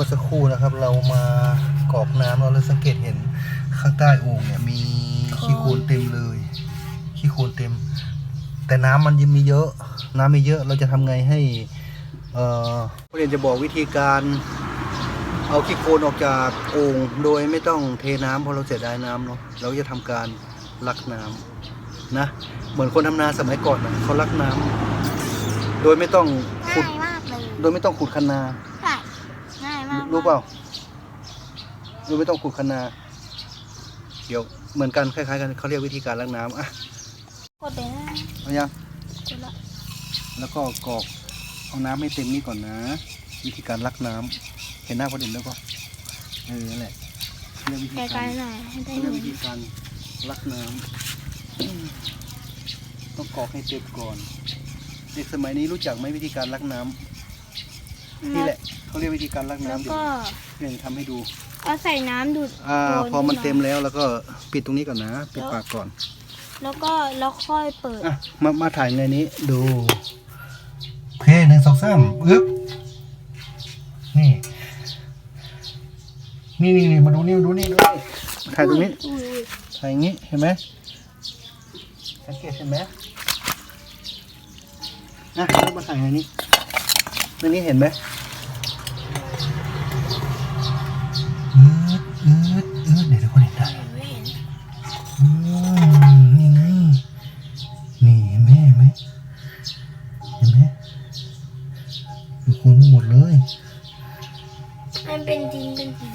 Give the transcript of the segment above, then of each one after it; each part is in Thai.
มื่อสักครู่นะครับ เรามากรอกน้ำเราเลยสังเกตเห็นข้างใต้โอ่งเนี่ยมีขี้โคลนเต็มเลยขี้โคลนเต็ม แต่น้ำมันยังมีเยอะ น้ำมีเยอะเราจะทำไงให้ เอ่อเรียนจะบอกวิธีการเอาขี้โคลนออกจากโอ่งโดยไม่ต้องเทน้ำเพราะเราเสียดายน้ำเนาะเราจะทำการลักน้ำนะ เหมือนคนทำนาสมัยก่อนนะเขาลักน้ำโดยไม่ต้องขุดง่ายมากเลยโดยไม่ต้องขุดคันนาใช่ง่ายมาก รู้เปล่าโดยไม่ต้องขุดคันนา เดี๋ยวเหมือนกันคล้ายๆกันเขาเรียกวิธีการลักน้ำอะกดเลยนะเอายังกดละแล้วก็กรอกเอาน้ำให้เต็มนี่ก่อนนะ วิธีการลักน้ำเห็นหน้าคนอื่นแล้วก็เออนั่นแหละเรียกวิธีไกกาลรๆหน่อยให้ได้เขาเรียกเห็วินธีการลักน้ำอืมต้องกรอกให้เต็มก่อน เด็กสมัยนี้รู้จักไหมวิธีการลักน้ำ นี่แหละเขาเรียกวิธีการลักแล้วน้ำเดี๋ยวก็เรียนทำให้ดูเอาใส่น้ำดูดอ่าโคลพอมันขึ้าเต็มแล้วแล้วก็ปิดตรงนี้ก่อนนะปิดปากก่อนแล้วก็แล้วค่อยเปิด อะมามาถ่ายในนี้ดูโอเคหนึ่งสองสามอึ๊บนี่นี่นี่นี่มาดูนี่มาดูนี่ดูนี่มาถ่ายตรงนี้อุ้ยอุ้ยถ่ายอย่างนี้เห็นไหมสังเกตเห็นไหมนะแล้วมาถ่ายใน นี้ในนี้เห็นไหมอืดอืดอืดเดี๋ยวเดี๋ยวคนเห็นได้ไม่เห็นอืมนี่ไงนี่เห็นไหมเห็นไหมเห็นไหมอยู่คูณไปหมดเลย มันเป็นดินเป็นหิน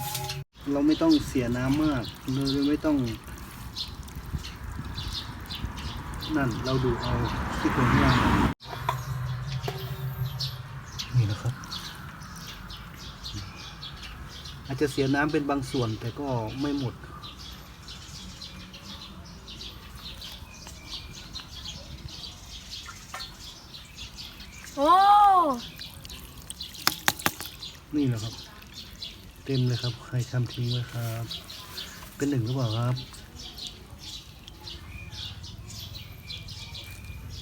เราไม่ต้องเสียน้ำมากเราไม่ต้อง นั่นเราดูเอาที่ตรงนี้างนี่นะครับ อาจจะเสียน้ำเป็นบางส่วนแต่ก็ไม่หมด โอ้นี่แหละครับ เต็มเลยครับ ใครทำทิ้งไว้ครับ เป็นหนึ่งหรือเปล่าครับ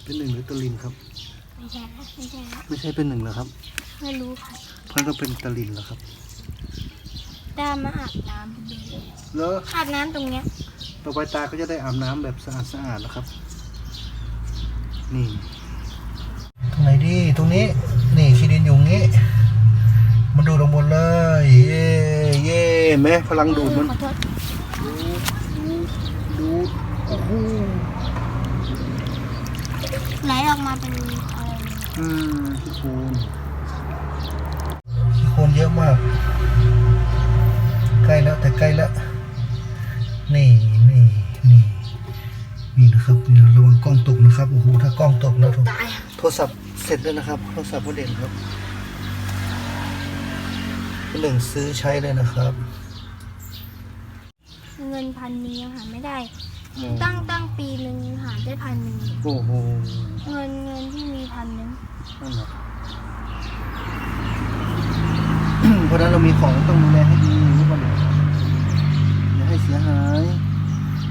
เป็นหนึ่งหรือตะลินครับ ไม่ใช่นะไม่ใช่นะไม่ใช่เป็นหนึ่งเหรอครับ ไม่รู้ค่ะ เพื่อนก็เป็นตะลินเหรอครับ ตามมาอาบน้ำพอดีเลยแล้วอาบน้ำตรงเนี้ยต่อไปตาก็จะได้อาบน้ำแบบสะอาดสะอาดแล้วครับ นี่ ตรงไหนดี ตรงนี้ นี่ขี้ดินอยู่งี้ มันดูดลงบนเลย เย่เย่เห็นไหมพลังดูดมัน ขอโทษดูดดูดดูดโอ้โหไหลออกมาเป็นอะไรอืมขี้โคลนขี้โคลนเยอะมาก นี่นี่นี่นี่นะครับนี่ระวังกล้องตกนะครับโอ้โหถ้ากล้องตกนะทุกตายอะโทรศัพท์เสร็จแล้วนะครับโทรศัพท์พ่อเด่นครับพี่หนึ่งซื้อใช้เลยนะครับ เงินพันหนึงยังหาไม่ได้อืมตั้งตั้งปีหนึ่งหาได้พันหนึ่งโอ้โหเงินเงินที่มีพันหนึ่งนั่นแหละเพราะฉะนั้นเรามีของต้องดูแลให้ดีรู้ป่ะเนี่ยอย่าให้เสียหาย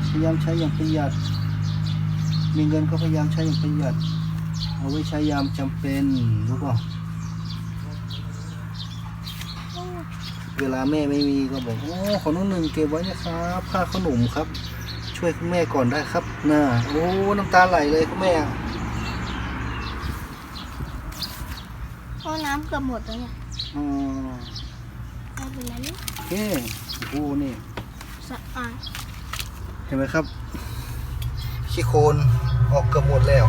พยายามใช้อย่างประหยัด มีเงินก็พยายามใช้อย่างประหยัด เอาไว้ใช้ยามจำเป็นรู้ป่ะเวลาแม่ไม่มีก็บอกโอ้ขอน้องหนึ่งเก็บไว้นะครับค่าขนมครับ ช่วยคุณแม่ก่อนได้ครับน่าโอ้น้ำตาไหลเลยคุณแม่เพราะน้ำเกือบหมดแล้วเนี่ยอ๋อไม่เป็นไรนี่โอเคโอ้โหนี่ สะอาดเห็นไหมครับขี้โคลนออกเกือบหมดแล้ว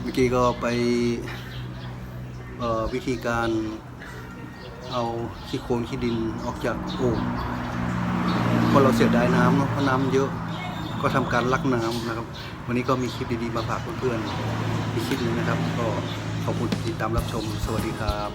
เมื่อกี้ก็ไปวิธีการเอาขี้โคลนขี้ดินออกจากโอ่งเพราะเราเสียดายน้ำเนาะเพราะน้ำเยอะก็ทำการลักน้ำนะครับ วันนี้ก็มีคลิปดีๆมาฝากเพื่อนๆอีกคลิปนึงนะครับ ก็ขอบคุณที่ติดตามรับชม สวัสดีครับ